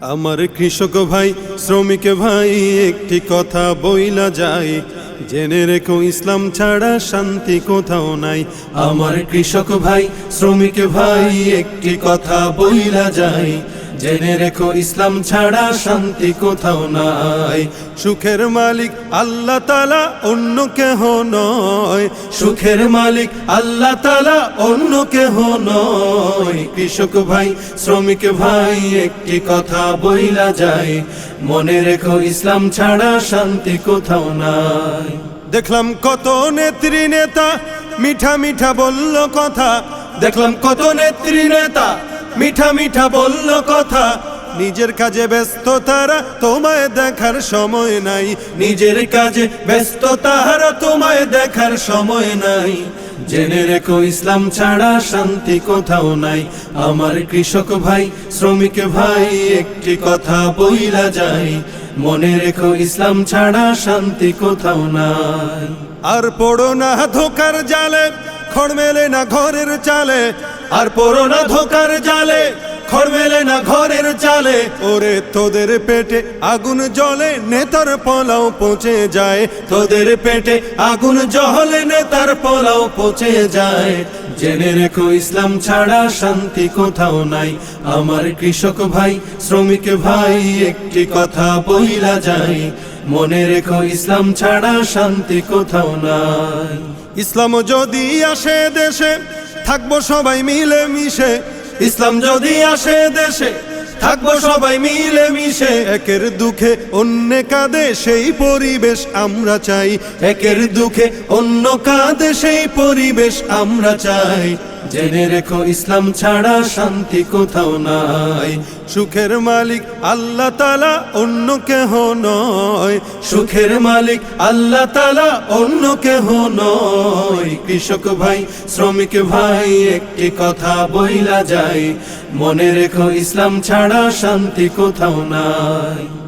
আমার কৃষক ভাই, শ্রমিক ভাই, একটি কথা বইলা যায়। জেনে রেখো, ইসলাম ছাড়া শান্তি কোথাও নাই। আমার কৃষক ভাই, শ্রমিক ভাই, একটি কথা বইলা যায়। জেনে রেখো, ইসলাম ছাড়া শান্তি কোথাও নাই। সুখের মালিক আল্লাহ তালা অন্য কেহ নয়। সুখের মালিক আল্লাহ তালা অন্য কেহ নয়। কৃষক ভাই, শ্রমিক ভাই, একটি কথা বইলা যায়। মনে রেখো, ইসলাম ছাড়া শান্তি কোথাও নাই। দেখলাম কত নেত্রী নেতা, মিঠা মিঠা বলল কথা। দেখলাম কত নেত্রী নেতা মিঠা মিঠা বলল কথা। নিজের কাজে ব্যস্ত তারা তোমায় দেখার সময় নাই। নিজের কাজে ব্যস্ত তাহারা তোমায় দেখার সময় নাই। জেনে রেখো, ইসলাম ছাড়া শান্তি কোথাও নাই। আমার কৃষক ভাই, শ্রমিক ভাই, একটি কথা বইলা যায়। মনে রেখো, ইসলাম ছাড়া শান্তি কোথাও নাই। আর পড়ো না ধোকার জালে, খড় মেলে না ঘরের চালে। আর পড়ো না ধোকার জালে, খড় মেলে না ঘরের চালে। ওরে তোদের পেটে আগুন জলে নেতার পোলাও পচে যায়। তোদের পেটে আগুন জহলে নেতার পোলাও পচে যায়। জেনে রেখো, ইসলাম ছাড়া শান্তি কোথাও নাই। আমার কৃষক ভাই, শ্রমিক ভাই, একটি কথা বইলা যায়। মনে রেখো, ইসলাম ছাড়া শান্তি কোথাও নাই। ইসলাম যদি আসে দেশে থাকব সবাই মিলে মিশে। ইসলাম যদি আসে দেশে, থাকব সবাই মিলে মিশে। একের দুঃখে অন্য কাঁদে সেই পরিবেশ আমরা চাই। একের দুঃখে অন্য কাঁদে সেই পরিবেশ আমরা চাই। জেনে রেখো, ইসলাম ছাড়া শান্তি কোথাও নাই। সুখের মালিক আল্লাহ তালা অন্য কেহ নয়। সুখের মালিক আল্লাহ তালা অন্য কেহ নয়। কৃষক ভাই, শ্রমিক ভাই, একটি কথা বইলা যায়। মনে রেখো, ইসলাম ছাড়া শান্তি কোথাও নাই।